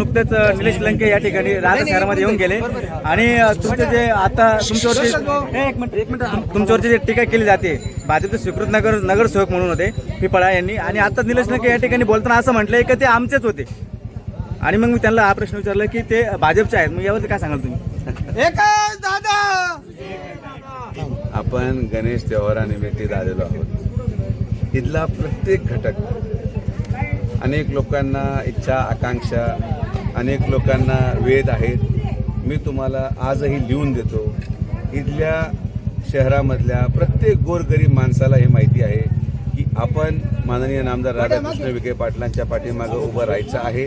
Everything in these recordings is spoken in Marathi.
नुकतेच निलेश लंके या ठिकाणी राहता शहरामध्ये येऊन गेले. आणि तुमचे जे आता तुमच्यावरती एक मिनिट एक मिनिट. तुम- तुमच्यावरती जे टीका केली जाते भाजपचे स्वीकृत नगर नगरसेवक म्हणून होते पिपळा यांनी. आणि आता निलेश लंके या ठिकाणी बोलताना असं म्हटलंय की ते आमचेच होते. आणि मग मी त्यांना हा प्रश्न विचारला की ते भाजपचे आहेत. मग यावरती काय सांगाल तुम्ही? आपण गणेश त्योहारानिमित्त आलेलो आहोत. इथला प्रत्येक घटक अनेक लोकांना इच्छा आकांक्षा अनेक लोकांना वेद आहेत. मी तुम्हाला आजही लिहून देतो. इथल्या शहरामधल्या प्रत्येक गोरगरीब माणसाला हे माहिती आहे की आपण माननीय नामदार राधाकृष्ण विखे पाटलांच्या पाठीमागं उभं राहायचं आहे.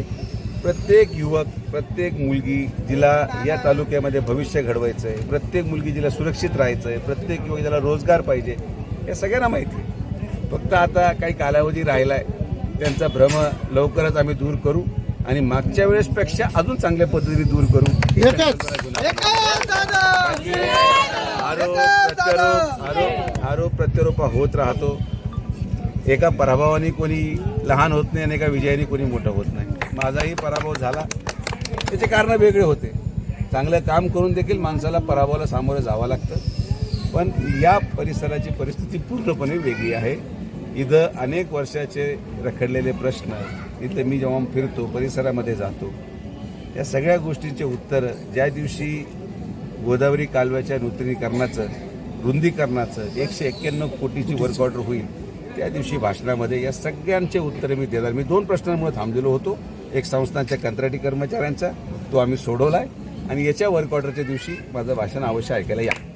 प्रत्येक युवक प्रत्येक मुलगी जिला या तालुक्यामध्ये भविष्य घडवायचं आहे प्रत्येक मुलगी जिला सुरक्षित राहायचं आहे प्रत्येक युवक जिला रोजगार पाहिजे. हे सगळ्यांना माहिती आहे. फक्त आता काही कालावधी राहिला आहे त्यांचा भ्रम लवकरच आम्ही दूर करू. आणि मागच्या वेळेसपेक्षा अजून चांगल्या पद्धतीने दूर करू आरोप प्रत्यारोप आरोप आरोप प्रत्यारोप होत राहतो. एका पराभवाने कोणी लहान होत नाही आणि एका विजयाने कोणी मोठं होत नाही. माझाही पराभव झाला. त्याचे कारण वेगळे होते. चांगलं काम करून देखील माणसाला पराभवाला सामोरं जावं लागतं. पण या परिसराची परिस्थिती पूर्णपणे वेगळी आहे. इथं अनेक वर्षाचे रखडलेले प्रश्न इथं मी जेव्हा फिरतो परिसरामध्ये जातो या सगळ्या गोष्टींचे उत्तर ज्या दिवशी गोदावरी कालव्याच्या नूतनीकरणाचं रुंदीकरणाचं एकशे एक्क्याण्णव कोटीची वर्क ऑर्डर होईल त्या दिवशी भाषणामध्ये या सगळ्यांचे उत्तरं मी देणार. मी दोन प्रश्नांमुळे थांबलेलो होतो. एक संस्थांच्या कंत्राटी कर्मचाऱ्यांचा तो आम्ही सोडवला आहे आणि याच्या वर्क ऑर्डरच्या दिवशी माझं भाषण अवश्य ऐकायला या.